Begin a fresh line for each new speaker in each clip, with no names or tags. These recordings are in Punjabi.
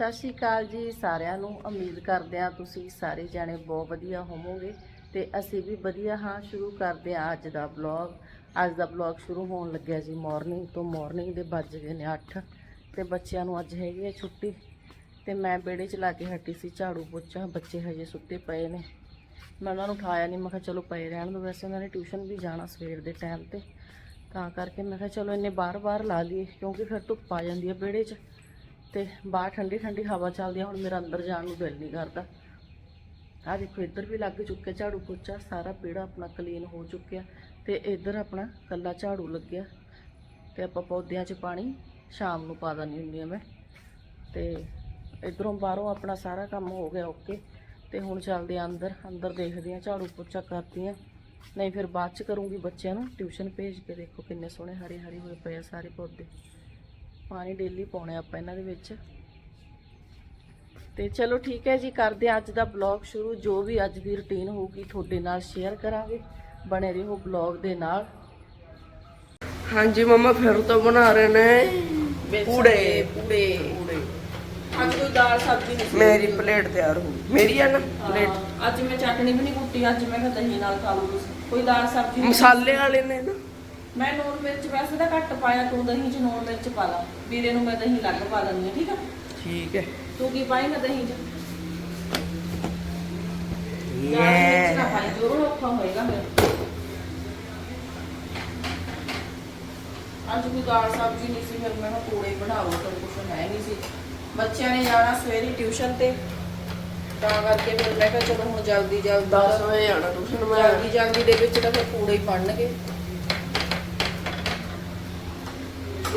ਸਤਿ ਸ਼੍ਰੀ ਅਕਾਲ ਜੀ ਸਾਰਿਆਂ ਨੂੰ। ਉਮੀਦ ਕਰਦੇ ਹਾਂ ਤੁਸੀਂ ਸਾਰੇ ਜਾਣੇ ਬਹੁਤ ਵਧੀਆ ਹੋਵੋਗੇ ਤੇ ਅਸੀਂ ਵੀ ਵਧੀਆ ਹਾਂ। ਸ਼ੁਰੂ ਕਰਦੇ ਹਾਂ ਅੱਜ ਦਾ ਬਲੌਗ ਅੱਜ ਦਾ ਬਲੌਗ ਸ਼ੁਰੂ ਹੋਣ ਲੱਗਿਆ ਜੀ ਮਾਰਨਿੰਗ ਤੋਂ। ਮਾਰਨਿੰਗ ਦੇ ਵੱਜ ਗਏ ਨੇ 8 ਤੇ ਬੱਚਿਆਂ ਨੂੰ ਅੱਜ ਹੈਗੀ ਹੈ ਛੁੱਟੀ ਤੇ ਮੈਂ ਵਿਹੜੇ 'ਚ ਲਾ ਕੇ ਹਟੀ ਸੀ, ਝਾੜੂ ਪੋਚਾ। ਬੱਚੇ ਹਜੇ ਸੁੱਤੇ ਪਏ ਨੇ। ਮੈਂ ਉਹਨਾਂ ਨੂੰ ਉਠਾਇਆ ਨਹੀਂ ਮੈਂ ਕਿਹਾ ਚਲੋ ਪਏ ਰਹਿਣ ਦੋ ਵੈਸੇ ਉਹਨਾਂ ਨੇ ਟਿਊਸ਼ਨ ਵੀ ਜਾਣਾ ਸਵੇਰ ਦੇ ਟਾਈਮ ਤੇ। ਤਾਂ ਕਰਕੇ ਮੈਂ ਕਿਹਾ ਚਲੋ ਇੰਨੇ ਬਾਰ-ਬਾਰ ਲਾ ਲਈਏ ਕਿਉਂਕਿ ਫਿਰ ਧੁੱਪ ਆ ਜਾਂਦੀ ਹੈ ਵਿਹੜੇ 'ਚ। ਤੇ ਬਾਹਰ ਠੰਡੀ ਠੰਡੀ ਹਵਾ ਚੱਲਦੀ ਆ, ਹੁਣ ਮੇਰਾ ਅੰਦਰ ਜਾਣ ਨੂੰ ਦਿਲ ਨਹੀਂ ਕਰਦਾ। ਆ ਦੇਖੋ, ਇੱਧਰ ਵੀ ਲੱਗ ਚੁੱਕਿਆ ਝਾੜੂ ਪੋਚਾ, ਸਾਰਾ ਪੇੜਾ ਆਪਣਾ ਕਲੀਨ ਹੋ ਚੁੱਕਿਆ ਤੇ ਇੱਧਰ ਆਪਣਾ ਕੱਲਾ ਝਾੜੂ ਲੱਗਿਆ ਤੇ ਆਪਾਂ ਪੌਦਿਆਂ 'ਚ ਪਾਣੀ, ਸ਼ਾਮ ਨੂੰ ਪਾ ਦਿੰਦੀ ਹੁੰਦੀ ਆ ਮੈਂ। ਤੇ ਇਧਰੋਂ ਬਾਹਰੋਂ ਆਪਣਾ ਸਾਰਾ ਕੰਮ ਹੋ ਗਿਆ ਓਕੇ ਤੇ ਹੁਣ ਚੱਲਦੇ ਆ ਅੰਦਰ ਅੰਦਰ ਦੇਖਦੇ ਆ ਝਾੜੂ ਪੋਚਾ ਕਰਦੀ ਆ ਨਹੀਂ ਫਿਰ ਬਾਅਦ ਚ ਕਰੂੰਗੀ ਬੱਚਿਆਂ ਨੂੰ, ਟਿਊਸ਼ਨ ਭੇਜ ਕੇ ਦੇਖੋ ਕਿੰਨੇ ਸੋਹਣੇ ਹਰੇ ਹਰੇ ਹੋਏ ਪਏ ਆ ਸਾਰੇ ਪੌਦੇ। ਪਾਣੀ ਡੇਲੀ ਪਾਉਣੇ ਆਪਾਂ ਇਹਨਾਂ ਦੇ ਵਿੱਚ। ਤੇ ਚਲੋ ਠੀਕ ਹੈ ਜੀ ਕਰਦੇ ਅੱਜ ਦਾ ਬਲੌਗ ਸ਼ੁਰੂ। ਜੋ ਵੀ ਅੱਜ ਦੀ ਰੁਟੀਨ ਹੋਊਗੀ ਤੁਹਾਡੇ ਨਾਲ ਸ਼ੇਅਰ ਕਰਾਂਗੇ। ਬਣੇ ਰਹੋ ਬਲੌਗ ਦੇ ਨਾਲ।
ਹਾਂਜੀ ਮਮਾ ਫਿਰ ਤੋਂ ਬਣਾ ਰਹੇ ਨੇ ਪੂੜੇ।
ਪੂੜੇ। ਅੱਜ ਕੋਈ ਦਾਲ ਸਬਜ਼ੀ ਨਹੀਂ
ਮੇਰੀ ਪਲੇਟ ਤਿਆਰ ਹੋ ਗਈ। ਮੇਰੀ ਆ ਨਾ ਪਲੇਟ
ਅੱਜ ਮੈਂ ਚਟਣੀ ਵੀ ਨਹੀਂ ਕੁੱਟੀ ਅੱਜ ਮੈਂ ਦਹੀਂ ਨਾਲ ਖਾ ਤੁਸੀਂ। ਕੋਈ ਦਾਲ ਸਬਜ਼ੀ।
ਮਸਾਲੇ ਵਾਲੇ ਨੇ ਨਾ।
ਮੈਂ ਨੂਨ ਮਿਰਚ ਵੈਸੇ ਤਾਂ ਘੱਟ ਪਾਇਆ ਤੂੰ ਦਹੀਂ 'ਚ ਨੂਨ ਮਿਰਚ ਪਾ ਲਾ। ਵੀਰੇ ਨੂੰ ਮੈਂ ਦਹੀਂ ਲੱਗ ਪਾ ਦਿੰਦੀ ਹਾਂ ਠੀਕ ਆ?
ਠੀਕ ਹੈ।
ਤੂੰ ਕੀ ਪਾਏਂਗਾ ਦਹੀਂ 'ਚ? ਜ਼ਿਆਦਾ ਮਿਰਚ ਨਾ ਪਾਈ ਜ਼ਰੂਰ ਔਖਾ ਹੋਏਗਾ ਫਿਰ। ਅੱਜ ਕੋਈ ਦਾਲ ਸਬਜ਼ੀ ਨਹੀਂ ਸੀ ਫਿਰ ਮੈਂ ਕਿਹਾ ਪੂੜੇ ਬਣਾ ਲਓ ਤਾਂ ਕੁਛ ਹੈ ਨਹੀਂ ਸੀ। ਬੱਚਿਆਂ ਨੇ ਜਾਣਾ ਸਵੇਰੇ ਟਿਊਸ਼ਨ ਤੇ। ਤਾਂ ਕਰਕੇ ਫਿਰ ਮੈਂ ਕਿਹਾ ਚਲੋ ਹੁਣ ਜਲਦੀ ਜਲਦੀ
10 ਵਜੇ ਆਣਾ ਟਿਊਸ਼ਨ ਮੈਂ।
ਜਲਦੀ ਜਲਦੀ ਦੇ ਵਿੱਚ ਤਾਂ ਫਿਰ ਪੂੜੇ ਹੀ ਬਣਨਗੇ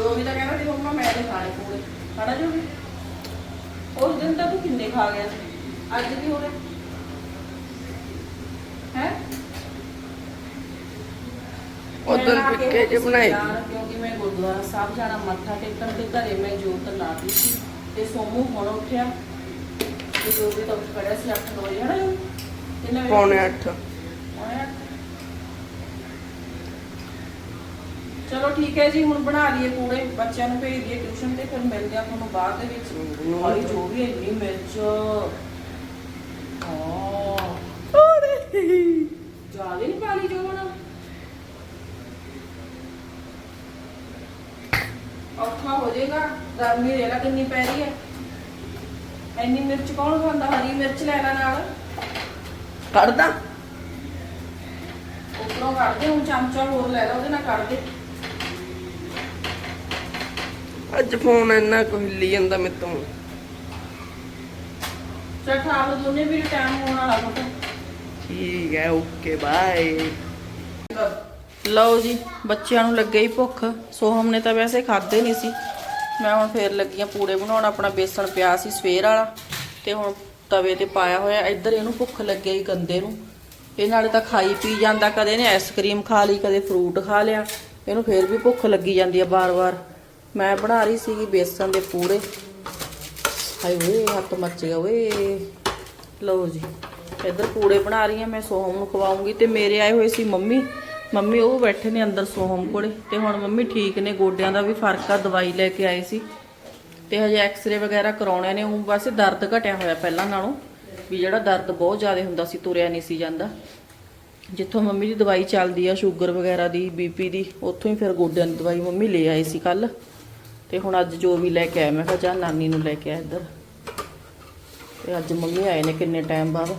ਜੋ ਵੀ ਤਾਂ ਕਹਿੰਦਾ ਸੀ ਮੰਮਾ ਮੈਂ ਨਹੀਂ ਖਾਣੇ ਪੂੜੇ ਖਾਣਾ ਜੋ ਵੀ ਉਸ ਦਿਨ ਤਾਂ ਤੂੰ ਕਿੰਨੇ ਖਾ ਗਿਆ ਸੀ? ਅੱਜ ਵੀ ਹੋਰੇ ਹੈ?
ਉਦੋਂ ਪਿੱਕੇ ਜੇ ਬਣਾਏ। ਸੀ।
ਕਿਉਂਕਿ ਮੈਂ ਗੁਰਦੁਆਰਾ ਸਾਹਿਬ ਜਾਣਾ ਮੱਥਾ ਟੇਕਣ ਤੇ ਘਰੇ ਮੈਂ ਜੋਤ ਲਾ ਦਿੱਤੀ ਸੀ ਤੇ ਸੋਮੂ ਹੁਣ ਉੱਠਿਆ। ਤੇ ਜੋ ਵੀ ਤਾਂ ਉੱਠ ਖੜਿਆ ਸੀ 8 ਵਜੇ ਹਨਾ ਜੋ ਕਿੰਨੇ ਵਜੇ
ਪੌਣੇ
ਉੱਠਿਆ?
8
ਪੌਣੇ ਅੱਠ। ਚਲੋ ਠੀਕ ਹੈ ਜੀ ਹੁਣ ਬਣਾ ਲਈਏ ਪੂੜੇ ਬੱਚਿਆਂ ਨੂੰ ਭੇਜ ਦਈਏ ਟਿਊਸ਼ਨ ਤੇ ਫਿਰ ਮਿਲਦੇ ਆ ਤੁਹਾਨੂੰ ਬਾਅਦ ਦੇ ਵਿੱਚ। ਹਾਈ ਜੋ ਵੀ ਇੰਨੀ ਮਿਰਚ। ਜ਼ਿਆਦਾ ਨਹੀਂ ਜੋ ਹੁਣ ਔਖਾ ਹੋ ਜਾਏਗਾ ਗਰਮੀ ਦੇ ਲਾ ਕਿੰਨੀ ਪੈ ਰਹੀ ਹੈ। ਇੰਨੀ ਮਿਰਚ ਕੌਣ ਖਾਂਦਾ? ਹਰੀ ਮਿਰਚ ਲੈ ਲੈ ਨਾਲ।
ਕੱਢਦਾ।
ਉੱਪਰੋਂ ਕੱਢ ਦੇ ਹੁਣ ਚਮਚਾ ਹੋਰ ਲੈ ਲਾ ਉਹਦੇ ਨਾਲ ਕੱਢ ਦੇ
ਅੱਜ ਫੋਨ ਇੰਨਾ ਕੁ ਹਿੱਲੀ ਜਾਂਦਾ ਮੇਰੇ ਤੋਂ।
ਚਲ ਖਾ ਲਓ ਦੋਨੇ ਵੀ ਟਾਈਮ ਹੋਣ ਵਾਲਾ ਫੋਟੋ
ਠੀਕ ਹੈ ਓਕੇ ਬਾਏ
ਲਓ ਜੀ ਬੱਚਿਆਂ ਨੂੰ ਲੱਗੇ ਹੀ ਭੁੱਖ। ਸੋਹਮ ਨੇ ਤਾਂ ਵੈਸੇ ਖਾਦੇ ਨਹੀਂ ਸੀ। ਮੈਂ ਹੁਣ ਫੇਰ ਲੱਗੀਆਂ ਪੂੜੇ ਬਣਾਉਣ ਆਪਣਾ ਬੇਸਣ ਪਿਆ ਸੀ ਸਵੇਰ ਵਾਲਾ। ਤੇ ਹੁਣ ਤਵੇ ਤੇ ਪਾਇਆ ਹੋਇਆ ਇੱਧਰ ਇਹਨੂੰ ਭੁੱਖ ਲੱਗੇ ਹੀ ਗੰਦੇ ਨੂੰ। ਇਹ ਨਾਲੇ ਤਾਂ ਖਾਈ ਪੀ ਜਾਂਦਾ ਕਦੇ ਨੇ ਆਈਸਕ੍ਰੀਮ ਖਾ ਲਈ ਕਦੇ ਫਰੂਟ ਖਾ ਲਿਆ। ਇਹਨੂੰ ਫੇਰ ਵੀ ਭੁੱਖ ਲੱਗੀ ਜਾਂਦੀ ਆ ਬਾਰ-ਬਾਰ ਮੈਂ ਬਣਾ ਰਹੀ ਸੀਗੀ ਬੇਸਣ ਦੇ ਪੂੜੇ। ਹਾਏ ਓਏ, ਹੱਥ ਮੱਚ ਗਿਆ ਓਏ। ਲਓ ਜੀ, ਇੱਧਰ ਪੂੜੇ ਬਣਾ ਰਹੀ ਹਾਂ, ਮੈਂ ਸੋਹਮ ਨੂੰ ਖਵਾਉਂਗੀ ਤੇ ਮੇਰੇ ਆਏ ਹੋਏ ਸੀ ਮੰਮੀ। ਮੰਮੀ, ਉਹ ਬੈਠੇ ਨੇ ਅੰਦਰ ਸੋਹਮ ਕੋਲੇ ਤੇ ਹੁਣ ਮੰਮੀ ਠੀਕ ਨੇ, ਗੋਡਿਆਂ ਦਾ ਵੀ ਫ਼ਰਕ ਆ, ਦਵਾਈ ਲੈ ਕੇ ਆਏ ਸੀ। ਤੇ ਹਜੇ ਐਕਸ-ਰੇ ਵਗੈਰਾ ਕਰਾਉਣੇ ਨੇ, ਉਹ ਵੈਸੇ ਦਰਦ ਘਟਿਆ ਹੋਇਆ ਪਹਿਲਾਂ ਨਾਲੋਂ, ਵੀ ਜਿਹੜਾ ਦਰਦ ਬਹੁਤ ਜ਼ਿਆਦਾ ਹੁੰਦਾ ਸੀ, ਤੁਰਿਆ ਨਹੀਂ ਸੀ ਜਾਂਦਾ। ਜਿੱਥੋਂ ਮੰਮੀ ਦੀ ਦਵਾਈ ਚੱਲਦੀ ਆ, ਸ਼ੂਗਰ ਵਗੈਰਾ ਦੀ ਬੀਪੀ ਦੀ, ਉੱਥੋਂ ਹੀ ਫਿਰ ਗੋਡਿਆਂ ਦੀ ਦਵਾਈ ਮੰਮੀ ਲੈ ਆਏ ਸੀ ਕੱਲ ਤੇ ਹੁਣ ਅੱਜ ਜੋ ਵੀ ਲੈ ਕੇ ਆਇਆ, ਮੈਂ ਕਿਹਾ ਜਾ ਨਾਨੀ ਨੂੰ ਲੈ ਕੇ ਆ ਇੱਧਰ। ਤੇ ਅੱਜ ਮੰਮੀ ਆਏ ਨੇ ਕਿੰਨੇ ਟਾਈਮ ਬਾਅਦ।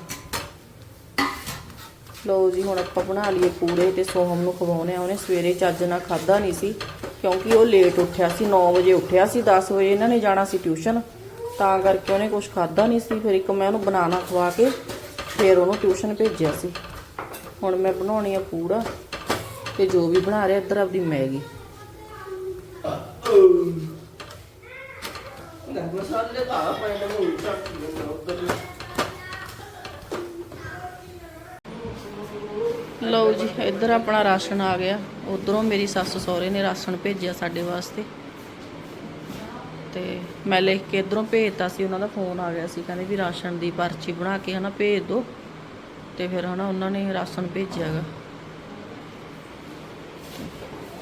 ਲਓ ਜੀ, ਹੁਣ ਆਪਾਂ ਬਣਾ ਲਈਏ ਪੂੜੇ ਤੇ ਸੋਹਮ ਨੂੰ ਖਵਾਉਣੇ ਆ ਉਹਨੇ ਸਵੇਰੇ ਚੱਜ ਨਾਲ ਖਾਦਾ ਨਹੀਂ ਸੀ, ਕਿਉਂਕਿ ਉਹ ਲੇਟ ਉੱਠਿਆ ਸੀ 9 ਵਜੇ ਉੱਠਿਆ ਸੀ 10 ਵਜੇ ਇਹਨਾਂ ਨੇ ਜਾਣਾ ਸੀ ਟਿਊਸ਼ਨ ਤਾਂ ਕਰਕੇ ਉਹਨੇ ਕੁਝ ਖਾਦਾ ਨਹੀਂ ਸੀ। ਫਿਰ ਇੱਕ ਮੈਂ ਉਹਨੂੰ ਬਨਾਨਾ ਖਵਾ ਕੇ ਫਿਰ ਉਹਨੂੰ ਟਿਊਸ਼ਨ ਭੇਜਿਆ ਸੀ। ਹੁਣ ਮੈਂ ਬਣਾਉਣੀ ਆ ਪੂੜਾ ਤੇ ਜੋ ਵੀ ਬਣਾ ਰਿਹਾ ਇੱਧਰ ਆਪਦੀ ਮੈਗੀ। ਇੱਧਰ ਆਪਣਾ ਰਾਸ਼ਨ ਆ ਗਿਆ। ਉਧਰੋਂ ਮੇਰੀ ਸੱਸ ਸਹੁਰੇ ਨੇ ਰਾਸ਼ਨ ਭੇਜਿਆ ਸਾਡੇ ਵਾਸਤੇ। ਤੇ ਮੈਂ ਲਿਖ ਕੇ ਇਧਰੋਂ ਭੇਜਤਾ ਸੀ ਉਹਨਾਂ ਦਾ ਫੋਨ ਆ ਗਿਆ ਸੀ ਕਹਿੰਦੇ ਵੀ ਰਾਸ਼ਨ ਦੀ ਪਰਚੀ ਬਣਾ ਕੇ ਹਨਾ ਭੇਜ ਦਿਓ ਤੇ ਫਿਰ ਹਨਾ ਉਹਨਾਂ ਨੇ ਰਾਸ਼ਨ ਭੇਜਿਆਗਾ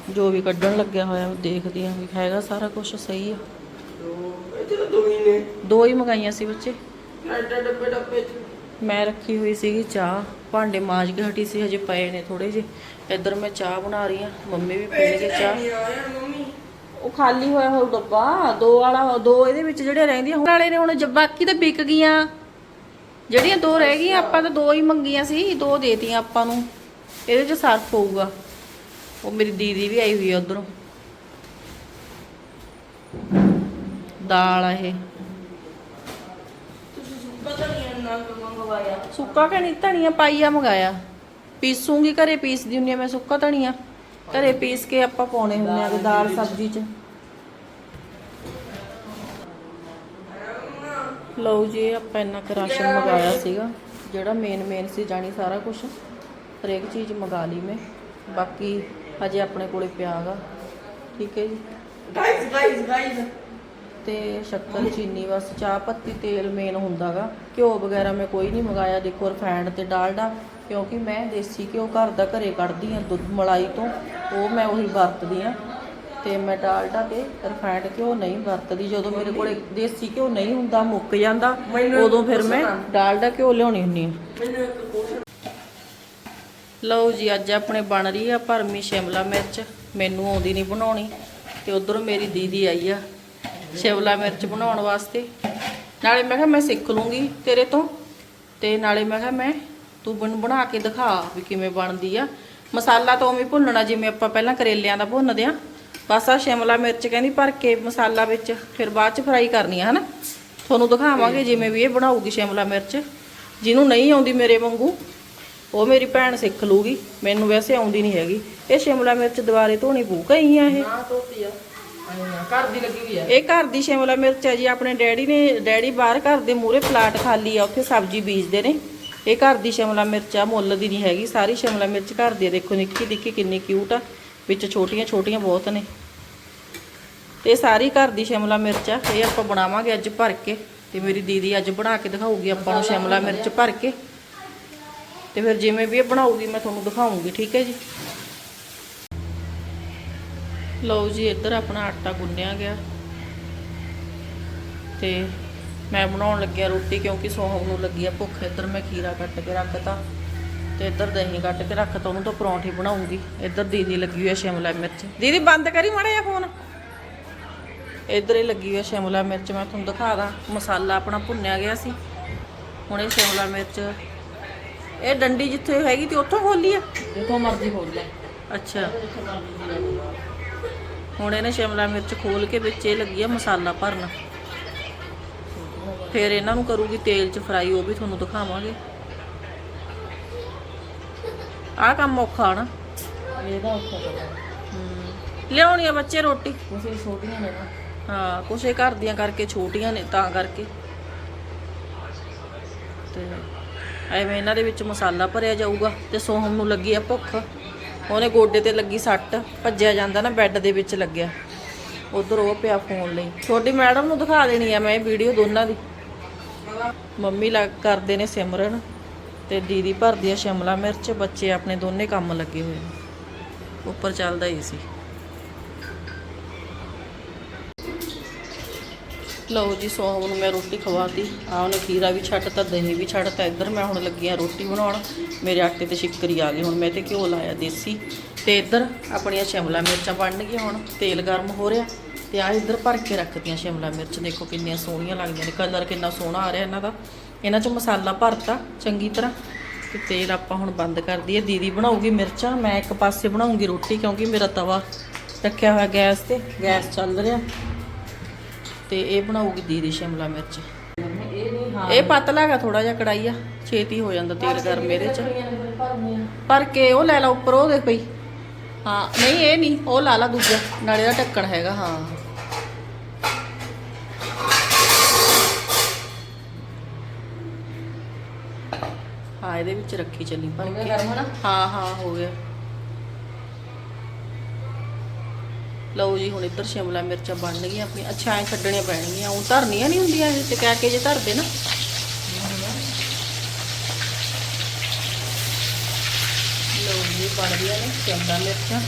ਜੋ ਵੀ ਕੱਢਣ ਲੱਗਿਆ ਹੋਇਆ ਦੇਖਦੀ ਹਾਂ ਵੀ ਹੈਗਾ ਸਾਰਾ ਕੁਝ ਸਹੀ ਆ।
ਦੋ ਇੱਥੇ ਤਾਂ ਦੋ ਹੀ ਨੇ।
ਦੋ ਹੀ ਮੰਗਾਈਆਂ ਸੀ ਬੱਚੇ।
ਡੱਬੇ ਡੱਬੇ
ਮੈਂ ਰੱਖੀ ਹੋਈ ਸੀਗੀ ਚਾਹ। ਭਾਂਡੇ ਮਾਂਜ ਕੇ ਹਟੀ ਸੀ ਹਜੇ ਪਏ ਨੇ ਥੋੜੇ ਜਿਹੇ। ਇੱਧਰ ਮੈਂ ਚਾਹ ਬਣਾ ਰਹੀ ਆ ਮੰਮੀ ਵੀ ਪੀਣਗੇ ਚਾਹ। ਉਹ ਖਾਲੀ ਹੋਇਆ ਹੋਇਆ ਡੱਬਾ ਦੋ ਵਾਲਾ ਦੋ ਇਹਦੇ ਵਿੱਚ ਜਿਹੜੇ ਰਹਿੰਦੀਆਂ ਹੁਣ ਵਾਲੇ ਨੇ ਹੁਣ ਜ- ਬਾਕੀ ਤਾਂ ਵਿਕ ਗਈਆਂ। ਜਿਹੜੀਆਂ ਦੋ ਰਹਿ ਗਈਆਂ ਆਪਾਂ ਤਾਂ ਦੋ ਹੀ ਮੰਗੀਆਂ ਸੀ ਦੋ ਦੇਤੀਆਂ ਆਪਾਂ ਨੂੰ। ਇਹਦੇ 'ਚ ਸਰਫ ਹੋਊਗਾ ਉਹ ਮੇਰੀ ਦੀਦੀ ਵੀ ਆਈ ਹੋਈ ਆ ਉਧਰੋਂ। ਦਾਲ ਆ ਇਹ।
ਤੁਸੀਂ ਪਤਾ ਨਹੀਂ ਕੁ ਮੰਗਵਾਇਆ।
ਸੁੱਕਾ ਕਿ ਨਹੀਂ ਧਨੀਆ ਪਾਈਆ ਮੰਗਾਇਆ। ਪੀਸੂਗੀ ਘਰੇ ਪੀਸਦੀ ਹੁੰਨੀ ਆ ਮੈਂ ਸੁੱਕਾ ਧਨੀਆ। ਘਰੇ ਪੀਸ ਕੇ ਆਪਾਂ ਪਾਉਣੇ ਹੁੰਨੇ ਆ ਦਾਲ ਸਬਜ਼ੀ 'ਚ। ਲਓ ਜੀ ਆਪਾਂ ਇੰਨਾ ਕੁ ਰਾਸ਼ਨ ਮੰਗਾਇਆ ਸੀਗਾ ਜਿਹੜਾ ਮੇਨ ਮੇਨ ਸੀ ਜਾਣੀ ਸਾਰਾ ਕੁਝ ਹਰੇਕ ਚੀਜ਼ ਮੰਗਾ ਲਈ ਮੈਂ। ਬਾਕੀ ਹਜੇ ਆਪਣੇ ਕੋਲੇ ਪਿਆਗਾ ਠੀਕ ਹੈ ਜੀ।
ਗਾਇਸ ਗਾਇਸ ਗਾਇਸ
ਤੇ ਸ਼ੱਕਰ ਚੀਨੀ ਬਸ ਚਾਹ ਪੱਤੀ ਤੇਲ ਮੇਨ ਹੁੰਦਾਗਾ। ਘਿਓ ਵਗੈਰਾ ਮੈਂ ਕੋਈ ਨਹੀਂ ਮੰਗਾਇਆ ਦੇਖੋ ਰਿਫਾਈਂਡ ਤੇ ਡਾਲਡਾ ਕਿਉਂਕਿ ਮੈਂ ਦੇਸੀ ਘਿਓ ਘਰ ਦਾ ਘਰੇ ਕੱਢਦੀ ਆ ਦੁੱਧ ਮਲਾਈ ਤੋਂ ਉਹ ਮੈਂ ਉਹੀ ਵਰਤਦੀ ਆ ਤੇ ਮੈਂ ਡਾਲਡਾ ਤੇ ਰਿਫਾਈਂਡ ਘਿਓ ਨਹੀਂ ਵਰਤਦੀ। ਜਦੋਂ ਮੇਰੇ ਕੋਲੇ ਦੇਸੀ ਘਿਓ ਨਹੀਂ ਹੁੰਦਾ ਮੁੱਕ ਜਾਂਦਾ ਉਦੋਂ ਫਿਰ ਮੈਂ ਡਾਲਡਾ ਘਿਓ ਲਿਆਉਣੀ ਹੁੰਨੀ ਆ ਲਓ ਜੀ ਅੱਜ ਆਪਣੇ ਬਣ ਰਹੀ ਆ ਭਰਮੀ ਸ਼ਿਮਲਾ ਮਿਰਚ। ਮੈਨੂੰ ਆਉਂਦੀ ਨਹੀਂ ਬਣਾਉਣੀ ਤੇ ਉਧਰ ਮੇਰੀ ਦੀਦੀ ਆਈ ਆ। ਸ਼ਿਮਲਾ ਮਿਰਚ ਬਣਾਉਣ ਵਾਸਤੇ। ਨਾਲੇ ਮੈਂ ਕਿਹਾ ਮੈਂ ਸਿੱਖ ਲੂੰਗੀ ਤੇਰੇ ਤੋਂ। ਤੇ ਨਾਲੇ ਮੈਂ ਕਿਹਾ ਮੈਂ ਤੂੰ ਮੈਨੂੰ ਬਣਾ ਕੇ ਦਿਖਾ ਵੀ ਕਿਵੇਂ ਬਣਦੀ ਆ। ਮਸਾਲਾ ਤਾਂ ਉਵੇਂ ਭੁੰਨਣਾ ਜਿਵੇਂ ਆਪਾਂ ਪਹਿਲਾਂ ਕਰੇਲਿਆਂ ਦਾ ਭੁੰਨਦੇ ਆ। ਬਸ ਆ ਸ਼ਿਮਲਾ ਮਿਰਚ ਕਹਿੰਦੀ ਭਰ ਕੇ ਮਸਾਲਾ ਵਿੱਚ ਫਿਰ ਬਾਅਦ ਚ ਫਰਾਈ ਕਰਨੀ ਆ ਹਨਾ? ਤੁਹਾਨੂੰ ਦਿਖਾਵਾਂਗੇ ਜਿਵੇਂ ਵੀ ਇਹ ਬਣਾਉਗੀ ਸ਼ਿਮਲਾ ਮਿਰਚ। ਜਿਹਨੂੰ ਨਹੀਂ ਆਉਂਦੀ ਮੇਰੇ ਵਾਂਗੂ ਉਹ ਮੇਰੀ ਭੈਣ ਸਿੱਖ ਲੂਗੀ। ਮੈਨੂੰ ਵੈਸੇ ਆਉਂਦੀ ਨਹੀਂ ਹੈਗੀ। ਇਹ ਸ਼ਿਮਲਾ ਮਿਰਚ ਦੁਬਾਰੇ ਧੋਣੀ ਪਊ। ਕਈ ਆ ਇਹ।
ਨਾ ਧੋਤੀ ਆ। ਘਰ ਦੀ ਲੱਗੀ ਹੋਈ ਆ।
ਇਹ ਘਰ ਦੀ ਸ਼ਿਮਲਾ ਮਿਰਚ ਹੈ ਜੀ, ਆਪਣੇ ਡੈਡੀ ਨੇ, ਡੈਡੀ ਬਾਹਰ ਘਰ ਦੇ ਮੂਹਰੇ ਪਲਾਟ ਖਾਲੀ ਆ, ਉੱਥੇ ਸਬਜ਼ੀ ਬੀਜਦੇ ਨੇ। ਇਹ ਘਰ ਦੀ ਸ਼ਿਮਲਾ ਮਿਰਚ ਆ, ਮੁੱਲ ਦੀ ਨਹੀਂ ਹੈਗੀ, ਸਾਰੀ ਸ਼ਿਮਲਾ ਮਿਰਚ ਘਰ ਦੀ ਦੇਖੋ, ਨਿੱਕੀ ਨਿੱਕੀ ਕਿੰਨੀ ਕਿਊਟ ਆ, ਵਿੱਚ ਛੋਟੀਆਂ ਛੋਟੀਆਂ ਬਹੁਤ ਨੇ। ਤੇ ਇਹ ਸਾਰੀ ਘਰ ਦੀ ਸ਼ਿਮਲਾ ਮਿਰਚ ਆ, ਇਹ ਆਪਾਂ ਬਣਾਵਾਂਗੇ ਅੱਜ ਭਰ ਕੇ। ਤੇ ਮੇਰੀ ਦੀਦੀ ਅੱਜ ਬਣਾ ਕੇ ਦਿਖਾਊਗੀ ਆਪਾਂ ਨੂੰ ਸ਼ਿਮਲਾ ਮਿਰਚ ਭਰ ਕੇ। ਤੇ ਫਿਰ ਜਿਵੇਂ ਵੀ ਇਹ ਬਣਾਊਗੀ, ਮੈਂ ਤੁਹਾਨੂੰ ਦਿਖਾਉਂਗੀ ਠੀਕ ਹੈ ਜੀ? ਲਓ ਜੀ ਇੱਧਰ ਆਪਣਾ ਆਟਾ ਗੁੰਨਿਆ ਗਿਆ। ਤੇ ਮੈਂ ਬਣਾਉਣ ਲੱਗਿਆ ਰੋਟੀ ਕਿਉਂਕਿ ਸੋਹਮ ਨੂੰ ਲੱਗੀ ਆ ਭੁੱਖ। ਇੱਧਰ ਮੈਂ ਖੀਰਾ ਕੱਟ ਕੇ ਰੱਖਤਾ ਤੇ ਇੱਧਰ ਦਹੀਂ ਕੱਟ ਕੇ ਰੱਖਤਾ ਉਹਨੂੰ ਤਾਂ ਪਰੌਂਠੀ ਬਣਾਉਂਗੀ। ਇੱਧਰ ਦੀਦੀ ਲੱਗੀ ਹੋਈ ਆ ਸ਼ਿਮਲਾ ਮਿਰਚ। ਦੀਦੀ ਬੰਦ ਕਰੀ ਮਾੜਾ ਜਿਹਾ ਫੋਨ। ਇੱਧਰ ਹੀ ਲੱਗੀ ਹੋਈ ਆ ਸ਼ਿਮਲਾ ਮਿਰਚ ਮੈਂ ਤੁਹਾਨੂੰ ਦਿਖਾ ਦਾਂ। ਮਸਾਲਾ ਆਪਣਾ ਭੁੰਨਿਆ ਗਿਆ ਸੀ। ਹੁਣ ਇਹ ਸ਼ਿਮਲਾ ਮਿਰਚ ਇਹ ਡੰਡੀ ਜਿੱਥੇ ਹੈਗੀ ਤੇ ਉੱਥੋਂ ਖੋਲੀ ਆ?
ਜਿੱਥੋਂ ਮਰਜ਼ੀ ਖੋਲ ਲੈ।
ਅੱਛਾ। ਹੁਣ ਇਹਨੇ ਸ਼ਿਮਲਾ ਮਿਰਚ ਖੋਲ ਕੇ ਵਿੱਚ ਇਹ ਲੱਗੀ ਆ ਮਸਾਲਾ ਭਰਨ। ਫਿਰ ਇਹਨਾਂ ਨੂੰ ਕਰੂਗੀ ਤੇਲ 'ਚ ਫਰਾਈ ਉਹ ਵੀ ਤੁਹਾਨੂੰ ਦਿਖਾਵਾਂਗੇ। ਆਹ ਕੰਮ ਔਖਾ ਨਾ।
ਇਹਦਾ ਔਖਾ
ਹਮ, ਲਿਆਉਣੀ ਆ ਬੱਚੇ ਰੋਟੀ।
ਤੁਸੀਂ ਛੋਟੀਆਂ ਨੇ ਨਾ।
ਹਾਂ ਕੁਛ ਇਹ ਘਰ ਦੀਆਂ ਕਰਕੇ ਛੋਟੀਆਂ ਨੇ ਤਾਂ ਕਰਕੇ। ਤੇ ਐਵੇਂ ਇਹਨਾਂ ਦੇ ਵਿੱਚ ਮਸਾਲਾ ਭਰਿਆ ਜਾਊਗਾ ਤੇ ਸੋਹਮ ਨੂੰ ਲੱਗੀ ਆ ਭੁੱਖ। ਉਹਨੇ ਗੋਡੇ ਤੇ ਲੱਗੀ ਸੱਟ, ਭੱਜਿਆ ਜਾਂਦਾ ਨਾ ਬੈੱਡ ਦੇ ਵਿੱਚ ਲੱਗਿਆ। ਉਧਰ ਉਹ ਪਿਆ ਫੋਨ ਲਈ। ਛੋਟੀ ਮੈਡਮ ਨੂੰ ਦਿਖਾ ਦੇਣੀ ਆ ਮੈਂ ਇਹ ਵੀਡੀਓ ਦੋਨਾਂ ਦੀ। ਮੰਮੀ ਲੱਗ ਕਰਦੇ ਨੇ ਸਿਮਰਨ ਤੇ ਦੀਦੀ ਭਰਦੀ ਆ ਸ਼ਿਮਲਾ ਮਿਰਚ, ਬੱਚੇ ਆਪਣੇ ਦੋਨੇ ਕੰਮ ਲੱਗੇ ਹੋਏ ਨੇ। ਉੱਪਰ ਚੱਲਦਾ ਹੀ ਸੀ। ਲਓ ਜੀ ਸੋਹਮ ਨੂੰ ਮੈਂ ਰੋਟੀ ਖਵਾਤੀ। ਆ ਉਹਨੇ ਖੀਰਾ ਵੀ ਛੱਡਤਾ ਦਹੀਂ ਵੀ ਛੱਡਤਾ ਇੱਧਰ ਮੈਂ ਹੁਣ ਲੱਗੀ ਆ ਰੋਟੀ ਬਣਾਉਣ। ਮੇਰੇ ਆਟੇ ਤੇ ਸ਼ਿਕਰੀ ਆ ਗਈ। ਹੁਣ ਮੈਂ ਤੇ ਘਿਓ ਲਾਇਆ ਦੇਸੀ। ਤੇ ਇੱਧਰ ਆਪਣੀਆਂ ਸ਼ਿਮਲਾ ਮਿਰਚਾਂ ਬਣ ਗਈਆਂ ਹੁਣ। ਤੇਲ ਗਰਮ ਹੋ ਰਿਹਾ। ਤੇ ਆ ਇੱਧਰ ਭਰ ਕੇ ਰੱਖਤੀਆਂ ਸ਼ਿਮਲਾ ਮਿਰਚ। ਦੇਖੋ ਕਿੰਨੀਆਂ ਸੋਹਣੀਆਂ ਲੱਗਦੀਆਂ ਨੇ। ਕਲਰ ਕਿੰਨਾ ਸੋਹਣਾ ਆ ਰਿਹਾ ਇਹਨਾਂ ਦਾ। ਇਹਨਾਂ 'ਚ ਮਸਾਲਾ ਭਰਤਾ, ਚੰਗੀ ਤਰ੍ਹਾਂ। ਤੇ ਤੇਲ ਆਪਾਂ ਹੁਣ ਬੰਦ ਕਰ ਦਈਏ। ਦੀਦੀ ਬਣਾਉਗੀ ਮਿਰਚਾਂ। ਮੈਂ ਇੱਕ ਪਾਸੇ ਬਣਾਉਂਗੀ ਰੋਟੀ ਕਿਉਂਕਿ ਮੇਰਾ ਤਵਾ ਰੱਖਿਆ ਹੋਇਆ ਗੈਸ ਤੇ। ਗੈਸ ਚੱਲ ਰਿਹਾ। ਤੇ ਇਹ ਬਣਾਉਗੀ ਦੀਦੀ ਸ਼ਿਮਲਾ ਮਿਰਚ।
ਇਹ
ਪਤਲਾ ਹੈਗਾ ਥੋੜਾ ਜਿਹਾ ਕੜਾਈ ਆ। ਛੇਤੀ ਹੋ ਜਾਂਦਾ ਤੇਲ ਗਰਮ ਇਹਦੇ ਚ। ਪਰ ਕੇ ਉਹ ਲੈ ਲਾ ਉੱਪਰ ਉਹ ਦੇਖ ਪਈ ਹਾਂ ਨਹੀਂ ਇਹ ਨਹੀਂ ਉਹ ਲਾ ਲਾ ਦੂਜਾ। ਨਾਲੇ ਦਾ ਢੱਕਣ ਹੈਗਾ ਹਾਂ। ਹਾਂ ਇਹਦੇ ਵਿੱਚ ਰੱਖੀ ਚੱਲੀ
ਹਨਾ?
ਹਾਂ ਹਾਂ ਹੋ ਗਿਆ। ਲਓ ਜੀ, ਹੁਣ ਇੱਧਰ ਸ਼ਿਮਲਾ ਮਿਰਚਾਂ ਬਣ ਗਈਆਂ ਆਪਣੀਆਂ। ਅੱਛਾ, ਐ ਛੱਡਣੀਆਂ ਪੈਣਗੀਆਂ। ਉਹ ਧਰਨੀਆਂ ਨਹੀਂ ਹੁੰਦੀਆਂ ਇਹ ਤੇ ਕਹਿ ਕੇ ਜੇ ਧਰਦੇ ਨਾ। ਲਓ ਜੀ ਬਣ ਗਈਆਂ ਨੇ ਸ਼ਿਮਲਾ ਮਿਰਚਾਂ।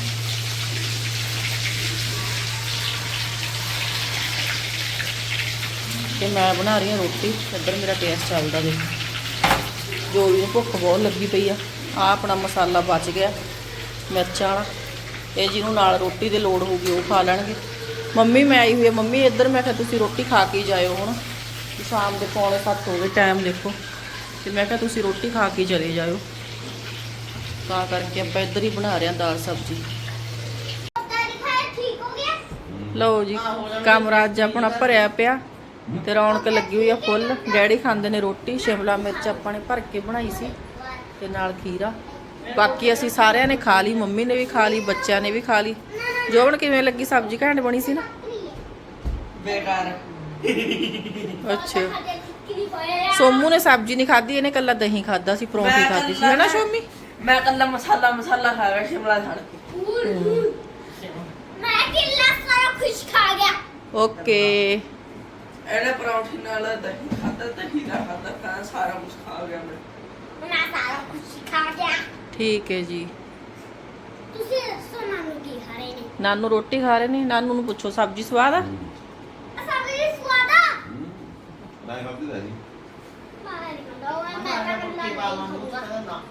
ਤੇ ਮੈਂ ਬਣਾ ਰਹੀ ਹਾਂ ਰੋਟੀ। ਇੱਧਰ ਮੇਰਾ ਟੇਸਟ ਚੱਲਦਾ ਦੇਖ ਜੋ ਵੀ ਭੁੱਖ ਬਹੁਤ ਲੱਗੀ ਪਈ ਆ। ਆ ਆਪਣਾ ਮਸਾਲਾ ਬਚ ਗਿਆ ਮਿਰਚਾਂ ਵਾਲਾ। ਇਹ ਜਿਹਨੂੰ ਨਾਲ ਰੋਟੀ ਦੇ ਲੋੜ ਹੋਊਗੀ, ਉਹ ਖਾ ਲੈਣਗੇ। ਮੰਮੀ, ਮੈਂ ਆਈ ਹੋਈ ਆ। ਮੰਮੀ, ਇੱਧਰ ਮੈਂ ਕਿਹਾ, ਤੁਸੀਂ ਰੋਟੀ ਖਾ ਕੇ ਜਾਇਓ ਹੁਣ। ਸ਼ਾਮ ਦੇ ਪੌਣੇ 7 ਹੋ ਗਏ ਟਾਈਮ ਦੇਖੋ। ਤੇ ਮੈਂ ਕਿਹਾ, ਤੁਸੀਂ ਰੋਟੀ ਖਾ ਕੇ ਚਲੇ ਜਾਇਓ। ਤਾਂ ਕਰਕੇ ਆਪਾਂ ਇੱਧਰ ਹੀ ਬਣਾ ਰਹੇ ਹਾਂ ਦਾਲ ਸਬਜ਼ੀ। ਲਓ ਜੀ, ਕਮਰਾ ਅੱਜ ਆਪਣਾ ਭਰਿਆ ਪਿਆ ਤੇ ਰੌਣਕ ਲੱਗੀ ਹੋਈ ਆ ਫੁੱਲ। ਡੈਡੀ ਖਾਂਦੇ ਨੇ ਰੋਟੀ, ਸ਼ਿਮਲਾ ਮਿਰਚ ਆਪਾਂ ਨੇ ਭਰ ਕੇ ਬਣਾਈ ਸੀ ਤੇ ਨਾਲ ਖੀਰਾ। ਬਾਕੀ ਅਸੀਂ ਸਾਰਿਆਂ ਨੇ ਖਾ ਲਈ ਮੰਮੀ ਨੇ ਵੀ ਖਾ ਲਈ ਬੱਚਿਆਂ ਨੇ ਵੀ ਖਾ ਲਈ। ਜੋਬਨ ਕਿਵੇਂ ਲੱਗੀ? ਸਬਜ਼ੀ ਘੈਂਟ ਬਣੀ ਸੀ ਨਾ?
ਬੇਕਾਰ।
ਅੱਛਾ। ਸੋਮੂ ਨੇ ਸਬਜ਼ੀ ਨਹੀਂ ਖਾਧੀ ਇਹਨੇ ਕੱਲਾ ਦਹੀਂ ਖਾਦਾ ਸੀ ਪਰੌਂਠੀ
ਮੈਂ
ਖਾਧੀ ਸੀ। ਹੈਨਾ
ਨਾ-
ਸ਼ੋਮੀ?
ਮੈਂ ਕੱਲਾ ਮਸਾਲਾ ਮਸਾਲਾ ਖਾ ਗਿਆ ਸ਼ਿਮਲਾ ਛੱਡ ਕੇ?
ਮੈਂ ਕਿੱਲਾ ਸਾਰਾ ਕੁਝ ਖਾ ਗਿਆ।
ਓਕੇ।
ਇਹਨੇ ਪਰੌਂਠੀ ਨਾਲ ਦਹੀਂ ਖਾਦਾ ਦਹੀਂ ਦਾ ਖਾਦਾ ਖਾਣਾ ਸਾਰਾ ਕੁਝ ਖਾ ਗਿਆ ਮੈਂ।
ਮੈਂ ਸਾਰਾ ਕੁਝ
ਠੀਕ ਹੈ ਜੀ।
ਤੁਸੀਂ ਦੱਸੋ ਨਾਨੂ ਕੀ ਖਾ ਰਹੇ ਨੇ?
ਨਾਨੂ ਰੋਟੀ ਖਾ ਰਹੇ ਨੇ ਨਾਨੂ ਨੂੰ ਪੁੱਛੋ ਸਬਜ਼ੀ ਸਵਾਦ ਆ?
ਵੀ ਸਵਾਦਾ
ਦਾ ਜੀ।
ਮਾਰਾ ਨਹੀਂ ਮੰਦਾ ਉਹ ਮੈਂ ਤਾਂ ਕੰਨਾ ਨਹੀਂ ਖਾਊਂਗਾ।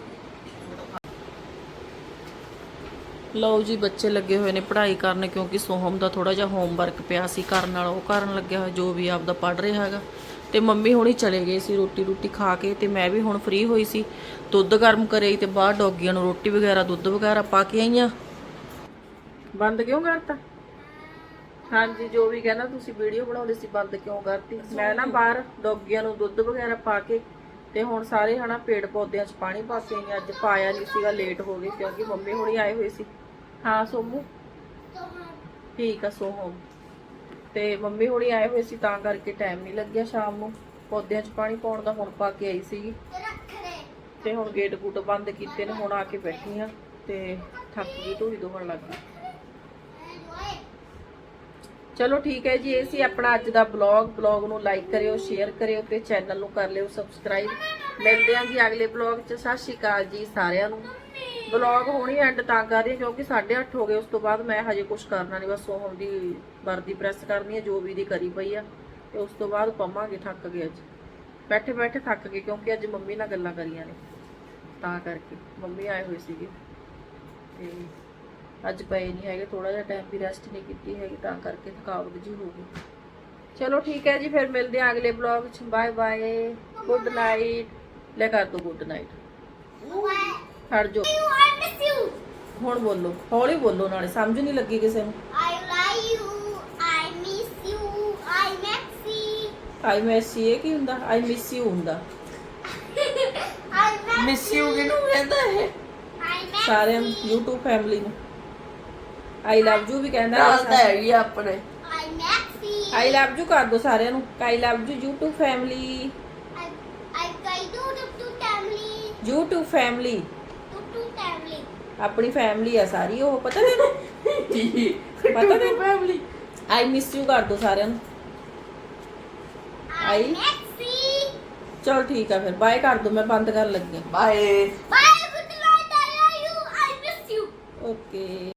ਲਓ ਜੀ ਬੱਚੇ ਲੱਗੇ ਹੋਏ ਨੇ ਪੜ੍ਹਾਈ ਕਰਨ ਕਿਉਂਕਿ ਸੋਹਮ ਦਾ ਥੋੜਾ ਜਿਹਾ ਹੋਮਵਰਕ ਪਿਆ ਸੀ ਕਰਨ ਵਾਲਾ ਉਹ ਕਰਨ ਲੱਗਿਆ ਹੋਇਆ ਜੋ ਵੀ ਆਪਦਾ ਪੜ੍ਹ ਰਿਹਾ ਹੈਗਾ। ਤੇ ਮੰਮੀ ਹੁਣੀ ਚਲੇ ਗਏ ਸੀ ਰੋਟੀ ਰੋਟੀ ਖਾ ਕੇ ਤੇ ਮੈਂ ਵੀ ਹੁਣ ਫ੍ਰੀ ਹੋਈ ਸੀ। ਦੁੱਧ ਗਰਮ ਕਰਿਆ ਤੇ ਬਾਹਰ ਡੌਗੀਆਂ ਨੂੰ ਰੋਟੀ ਵਗੈਰਾ ਦੁੱਧ ਵਗੈਰਾ ਪਾ ਕੇ ਆਈਆਂ। ਬੰਦ ਕਿਉਂ ਕਰਤਾ? ਹਾਂਜੀ ਜੋ ਵੀ ਕਹਿੰਦਾ ਤੁਸੀਂ ਵੀਡੀਓ ਬਣਾਉਂਦੇ ਸੀ ਬੰਦ ਕਿਉਂ ਕਰਤੀ? ਮੈਂ ਨਾ ਬਾਹਰ ਡੌਗੀਆਂ ਨੂੰ ਦੁੱਧ ਵਗੈਰਾ ਪਾ ਕੇ ਤੇ ਹੁਣ ਸਾਰੇ ਹਨਾ ਪੇੜ ਪੌਦਿਆਂ 'ਚ ਪਾਣੀ ਪਾ ਕੇ ਆਈਆਂ। ਅੱਜ ਪਾਇਆ ਨਹੀਂ ਸੀਗਾ ਲੇਟ ਹੋ ਗਏ ਕਿਉਂਕਿ ਮੰਮੀ ਹੁਣੀ ਆਏ ਹੋਏ ਸੀ। ਹਾਂ ਸੋਮੂ? ਠੀਕ ਆ ਸੋਹਮ ਤੇ ਮੰਮੀ ਹੁਣੀ ਆਏ ਹੋਏ ਸੀ, ਤਾਂ ਕਰਕੇ ਟਾਈਮ ਨਹੀਂ ਲੱਗਿਆ ਸ਼ਾਮ ਨੂੰ। ਪੌਦਿਆਂ 'ਚ ਪਾਣੀ ਪਾਉਣ ਦਾ ਹੁਣ ਪਾ ਕੇ ਆਈ
ਸੀ
ਤੇ ਹੁਣ ਗੇਟ ਗੂਟ ਬੰਦ ਕੀਤੇ ਨੇ, ਹੁਣ ਆ ਕੇ ਬੈਠੀ ਆ ਤੇ ਥੱਕ ਗਈ ਢੋਈ ਦੋਹਣ ਲੱਗ ਗਈ। ਚਲੋ ਠੀਕ ਹੈ ਜੀ, ਇਹ ਸੀ ਆਪਣਾ ਅੱਜ ਦਾ ਬਲੌਗ ਬਲੌਗ ਨੂੰ ਲਾਈਕ ਕਰਿਓ ਸ਼ੇਅਰ ਕਰਿਓ ਤੇ ਚੈਨਲ ਨੂੰ ਕਰ ਲਿਓ ਸਬਸਕ੍ਰਾਈਬ ਮਿਲਦੇ ਹਾਂ ਜੀ ਅਗਲੇ ਬਲੌਗ 'ਚ। ਸਤਿ ਸ਼੍ਰੀ ਅਕਾਲ ਜੀ ਸਾਰਿਆਂ ਨੂੰ। ਬਲੌਗ ਹੋਣੀ ਐਂਡ ਤਾਂ ਕਰ ਰਹੀ ਹਾਂ ਕਿਉਂਕਿ 8:30 ਹੋ ਗਏ, ਉਸ ਤੋਂ ਬਾਅਦ ਮੈਂ ਹਜੇ ਕੁਝ ਕਰਨਾ ਨਹੀਂ ਬਸ ਸੋਹਣ ਦੀ ਵਰਦੀ ਪ੍ਰੈਸ ਕਰਨੀ ਹੈ, ਜੋ ਵੀ ਦੀ ਕਰੀ ਪਈ ਆ। ਤੇ ਉਸ ਤੋਂ ਬਾਅਦ ਪਵਾਂਗੇ, ਥੱਕ ਗਏ ਅੱਜ। ਬੈਠੇ ਬੈਠੇ ਥੱਕ ਗਏ, ਕਿਉਂਕਿ ਅੱਜ ਮੰਮੀ ਨਾਲ ਗੱਲਾਂ ਕਰੀਆਂ ਨੇ। ਤਾਂ ਕਰਕੇ, ਮੰਮੀ ਆਏ ਹੋਏ ਸੀਗੇ। ਤੇ ਅੱਜ ਪਏ ਨਹੀਂ ਹੈਗੇ ਥੋੜਾ ਜਿਹਾ ਟਾਈਮ ਵੀ ਰੈਸਟ ਨਹੀਂ ਕੀਤੀ ਹੈਗੀ, ਤਾਂ ਕਰਕੇ ਥਕਾਵਟ ਜੀ ਹੋ ਗਈ। ਚਲੋ ਠੀਕ ਹੈ ਜੀ, ਫਿਰ ਮਿਲਦੇ ਹਾਂ ਅਗਲੇ ਬਲੌਗ 'ਚ ਬਾਏ ਬਾਏ ਗੁੱਡ ਨਾਈਟ ਲੈ ਕਰ ਦੋ ਗੁੱਡ ਨਾਈਟ ਛੱਡ ਜੋ
You, I miss you.
ਹੁਣ ਬੋਲੋ ਹੌਲੀ ਬੋਲੋ ਨਾਲੇ ਸਮਝ ਨਹੀਂ ਲੱਗੀ ਕਿਸੇ ਨੂੰ
I like you. I miss you. I Maxi.
I miss ਇਹ ਕੀ ਹੁੰਦਾ ਆਈ ਮਿਸ ਯੂ ਹੁੰਦਾ.
ਮਿਸ ਯੂ ਕਿਨੂੰ ਕਹਿੰਦਾ.
ਸਾਰਿਆਂ ਨੂੰ YouTube ਫੈਮਿਲੀ ਨੂੰ ਆਈ ਲਵ ਯੂ ਵੀ ਕਹਿੰਦਾ
ਨਾਲ ਤਾਂ ਹੈਗੀ ਆ ਆਪਣੇ
I Maxi.
I love you ਕਰ ਦੋ ਸਾਰਿਆਂ ਨੂੰ I love you YouTube family
I I I do the two family.
YouTube family. ਆਪਣੀ ਫੈਮਿਲੀ ਆ ਸਾਰੀ ਉਹ ਪਤਾ ਤੈਨੂੰ ਪਤਾ ਤੈਨੂੰ
ਫੈਮਿਲੀ
ਆਈ ਮਿਸ ਯੂ ਕਰ ਦੋ ਸਾਰਿਆਂ ਨੂੰ
Maxi.
ਚਲ ਠੀਕ ਆ ਫਿਰ ਬਾਏ ਕਰ ਦੋ ਮੈਂ ਬੰਦ ਕਰਨ ਲੱਗੀ
bye
Bye. Good night. I love you. I miss you.
Okay